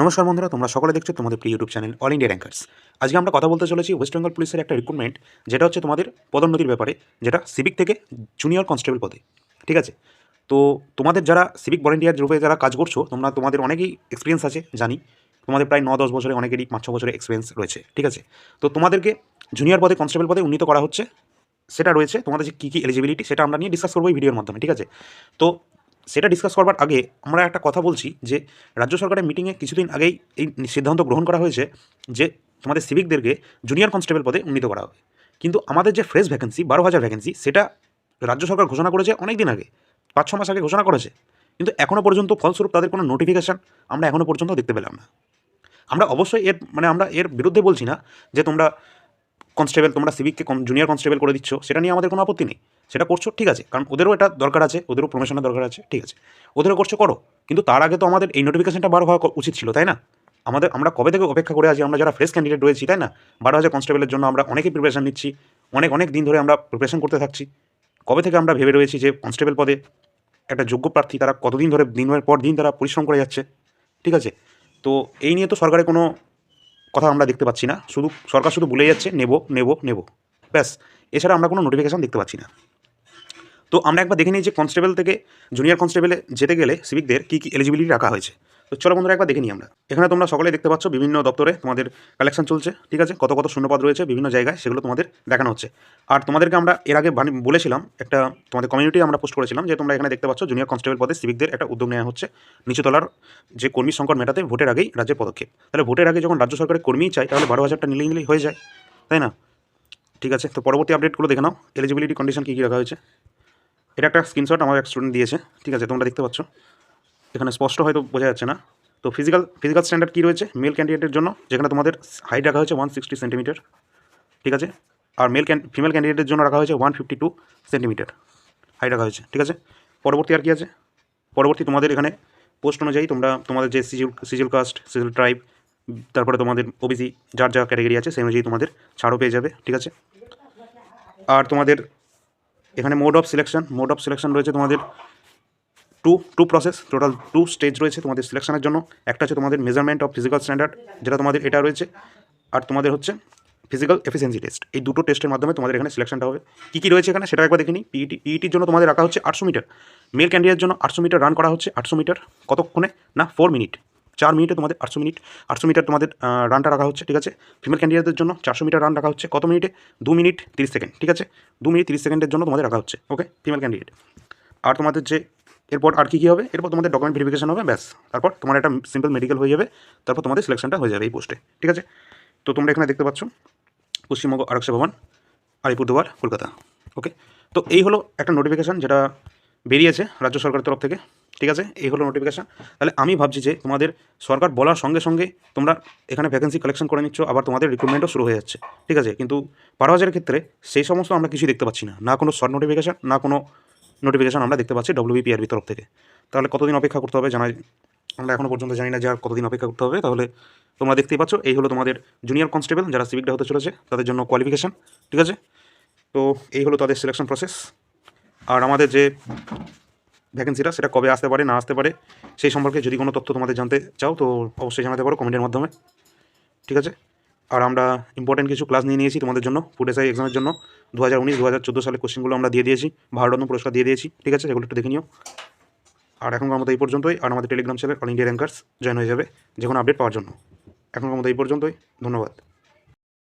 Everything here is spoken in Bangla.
নমস্কার বন্ধুরা, তোমরা সকলে দেখছ তোমাদের প্রিয় YouTube channel all India rankers আজকে আমরা কথা বলতে চলেছি ওয়েস্ট বেঙ্গল পুলিশের একটা রিক্রুটমেন্ট যেটা হচ্ছে তোমাদের পদোন্নতির ব্যাপারে, যেটা সিভিক থেকে জুনিয়র কনস্টেবল পদে, ঠিক আছে? তো তোমাদের যারা সিভিক ভলেন্টিয়ার রূপে যারা কাজ করছ, তোমরা তোমাদের অনেকেই এক্সপিরিয়েন্স আছে, জানি। তোমাদের প্রায় ন দশ বছরে অনেকেরই পাঁচ ছ বছরের এক্সপিরিয়েন্স রয়েছে, ঠিক আছে? তো তোমাদেরকে জুনিয়র পদে কনস্টেবল পদে উন্নীত করা হচ্ছে। সেটা রয়েছে তোমাদের যে কী কী এলিজিবিলিটি সেটা আমরা নিয়ে ডিসকাস করব এই ভিডিওর মাধ্যমে, ঠিক আছে? তো সেটা ডিসকাস করবার আগে আমরা একটা কথা বলছি যে রাজ্য সরকারের মিটিংয়ে কিছুদিন আগেই এই সিদ্ধান্ত গ্রহণ করা হয়েছে যে তোমাদের সিভিকদেরকে জুনিয়র কনস্টেবল পদে উন্নীত করা হবে। কিন্তু আমাদের যে ফ্রেশ ভ্যাকেন্সি বারো হাজার ভ্যাকেন্সি সেটা রাজ্য সরকার ঘোষণা করেছে অনেক দিন আগে পাঁচ ছ মাস আগে ঘোষণা করেছে। কিন্তু এখনও পর্যন্ত ফলস্বরূপ তাদের কোনো নোটিফিকেশান আমরা এখনও পর্যন্ত দেখতে পেলাম না। আমরা অবশ্যই এর মানে আমরা এর বিরুদ্ধে বলছি না যে তোমরা কনস্টেবল তোমরা সিভিককে জুনিয়র কনস্টেবল করে দিচ্ছ, সেটা নিয়ে আমাদের কোনো আপত্তি নেই। সেটা করছ, ঠিক আছে। কারণ ওদেরও এটা দরকার আছে, ওদেরও প্রমোশনের দরকার আছে, ঠিক আছে। ওদেরও করছ, করো। কিন্তু তার আগে তো আমাদের এই নোটিফিকেশনটা বার হওয়া উচিত ছিল, তাই না? আমাদের, আমরা কবে থেকে অপেক্ষা করে আছি? আমরা যারা ফ্রেশ ক্যান্ডিডেট রয়েছি, তাই না? বারো হাজার কনস্টেবলের জন্য আমরা অনেকেই প্রিপারেশন নিচ্ছি। অনেক অনেক দিন ধরে আমরা প্রিপারেশন করতে থাকছি। কবে থেকে আমরা ভেবে রয়েছি যে কনস্টেবল পদে একটা যোগ্য প্রার্থী তারা কতদিন ধরে, দিনের পর দিন তারা পরিশ্রম করে যাচ্ছে, ঠিক আছে? তো এই নিয়ে তো সরকারের কোনো কথা আমরা দেখতে পাচ্ছি না। শুধু সরকার শুধু বলে যাচ্ছে, নেব নেব নেব। ব্যাস, এছাড়া আমরা কোনো নোটিফিকেশান দেখতে পাচ্ছি না। তো আমরা একবার দেখে নিই যে কনস্টেবল থেকে জুনিয়র কনস্টেবলে যেতে গেলে সিভিকদের কী কী এলিজিবিলিটি রাখা হয়েছে। তো চলো বন্ধুরা একবার দেখে নিই আমরা। এখানে তোমরা সকলে দেখতে পাচ্ছ বিভিন্ন দপ্তরে তোমাদের কালেকশন চলছে, ঠিক আছে? কত কত শূন্যপদ রয়েছে, বিভিন্ন জায়গায় সেগুলো তোমাদের দেখানো হচ্ছে। আর তোমাদেরকে আমরা এর আগে বলেছিলাম, একটা তোমাদের কমিউনিটি আমরা পোস্ট করেছিলাম যে তোমরা এখানে দেখতে পাচ্ছ জুনিয়র কনস্টেবল পদে সিভিকদের একটা উদ্যোগ নেওয়া হচ্ছে। নিচুতলার যে কর্মী সংকট মেটাতে ভোটের আগেই রাজ্যের পদক্ষেপ। তাহলে ভোটের আগে যখন রাজ্য সরকারের কর্মীই চাই তাহলে বারো হাজারটা নিলেই নিলেই হয়ে যায়, তাই না? ঠিক আছে, তো পরবর্তী আপডেটগুলো দেখে নাও। এলিজিবিলিটি কন্ডিশন কী কী রাখা হয়েছে? এটা একটা স্ক্রিনশট আমার এক স্টুডেন্ট দিয়েছে, ঠিক আছে? তোমরা দেখতে পাচ্ছ। এখানে স্পষ্ট হয়তো বোঝা যাচ্ছে না। তো ফিজিক্যাল ফিজিক্যাল স্ট্যান্ডার্ড কী রয়েছে? মেল ক্যান্ডিডেটের জন্য, যেখানে তোমাদের হাইট রাখা হয়েছে ওয়ান সিক্সটি সেন্টিমিটার ঠিক আছে? আর মেল ফিমেল ক্যান্ডিডেটের জন্য রাখা হয়েছে one fifty two centimetre height রাখা হয়েছে, ঠিক আছে? পরবর্তী আর কি আছে? পরবর্তী তোমাদের এখানে পোস্ট অনুযায়ী তোমরা, তোমাদের যে সিজিল সিজিল কাস্ট সিজিল ট্রাইব তারপরে তোমাদের ওবিসি যার যা ক্যাটাগরি আছে, সেই অনুযায়ী তোমাদের ছাড়ও পেয়ে যাবে, ঠিক আছে? আর তোমাদের এখানে mode of selection mode of selection রয়েছে তোমাদের two two process total two stage রয়েছে তোমাদের সিলেকশনের জন্য। একটা হচ্ছে তোমাদের মেজারমেন্ট অফ ফিজিক্যাল স্ট্যান্ডার্ড যেটা তোমাদের এটা রয়েছে। আর তোমাদের হচ্ছে ফিজিক্যাল এফিসিয়েন্সি টেস্ট এই দুটো টেস্টের মাধ্যমে তোমাদের এখানে সিলেকশনটা হবে। কী কী রয়েছে এখানে সেটা একবার দেখিনি পিইটি পিইটির জন্য তোমাদের রাখা হচ্ছে আটশো মিটার। মেল ক্যান্ডিডেটের জন্য আটশো মিটার রান করা হচ্ছে আটশো মিটার। কতক্ষণে? না ফোর মিনিট চার মিনিটে তোমাদের আটশো মিনিট। আটশো মিটার তোমাদের রানটা রাখা হচ্ছে, ঠিক আছে? ফিমেল ক্যান্ডিডেটদের জন্য চারশো মিটার রান রাখা হচ্ছে। কত মিনিটে? দু মিনিট তিরিশ সেকেন্ড ঠিক আছে? দু মিনিট তিরিশ সেকেন্ডের জন্য তোমাদের রাখা হচ্ছে ওকে ফিমেল ক্যান্ডিডেট আর তোমাদের যে এরপর আর কি কী হবে? এরপর তোমাদের ডকুমেন্ট ভেরিফিকেশন হবে, ব্যাস। তারপর তোমার একটা সিম্পল মেডিকেল হয়ে যাবে, তারপর তোমাদের সিলেকশনটা হয়ে যাবে এই পোস্টে ঠিক আছে? তো তোমরা এখানে দেখতে পাচ্ছ, পশ্চিমবঙ্গ আরক্ষা ভবন আলিপুরদুয়ার কলকাতা ওকে তো এই হলো একটা নোটিফিকেশান যেটা বেরিয়েছে রাজ্য সরকারের তরফ থেকে, ঠিক আছে? এই হলো নোটিফিকেশান তাহলে আমি ভাবছি যে তোমাদের সরকার বলার সঙ্গে সঙ্গে তোমরা এখানে ভ্যাকেন্সি কালেকশন করে নিচ্ছ, আবার তোমাদের রিক্রুটমেন্টও শুরু হয়ে যাচ্ছে, ঠিক আছে? কিন্তু বারো ক্ষেত্রে সেই সমস্ত আমরা কিছুই দেখতে পাচ্ছি না। না কোনো শর্ট নোটিফিকেশান না কোনো নোটিফিকেশান আমরা দেখতে পাচ্ছি ডব্লিউবিপিআরবি তরফ থেকে। তাহলে কতদিন অপেক্ষা করতে হবে জানাই। আমরা এখনও পর্যন্ত জানি না যে আর কতদিন অপেক্ষা করতে হবে। তাহলে তোমরা দেখতেই পাচ্ছ, এই হলো তোমাদের জুনিয়র কনস্টেবল যারা সিভিকটা হতে চলেছে, তাদের জন্য কোয়ালিফিকেশান ঠিক আছে? তো এই হলো তাদের সিলেকশন প্রসেস আর আমাদের যে ভ্যাকেন্সিটা সেটা কবে আসতে পারে, না আসতে পারে, সেই সম্পর্কে যদি কোনো তথ্য তোমাদের জানতে চাও, তো অবশ্যই জানাতে পারো কমেন্টের মাধ্যমে, ঠিক আছে? আর আমরা ইম্পর্টেন্ট কিছু ক্লাস নিয়ে নিয়েছি তোমাদের জন্য ফুড এসআই এক্সামের জন্য। দু হাজার উনিশ দু হাজার চোদ্দ সালে কোশ্চেনগুলো আমরা দিয়ে দিয়েছি ভারতরত্ন পুরস্কার দিয়ে দিয়েছি, ঠিক আছে? এগুলো একটু দেখে নিও। আর এখনকার মতো এই পর্যন্তই, আর আমাদের Telegram channel all India rankers join হয়ে যাবে যে কোনো আপডেট পাওয়ার জন্য। এখনকার মতো এই পর্যন্তই, ধন্যবাদ।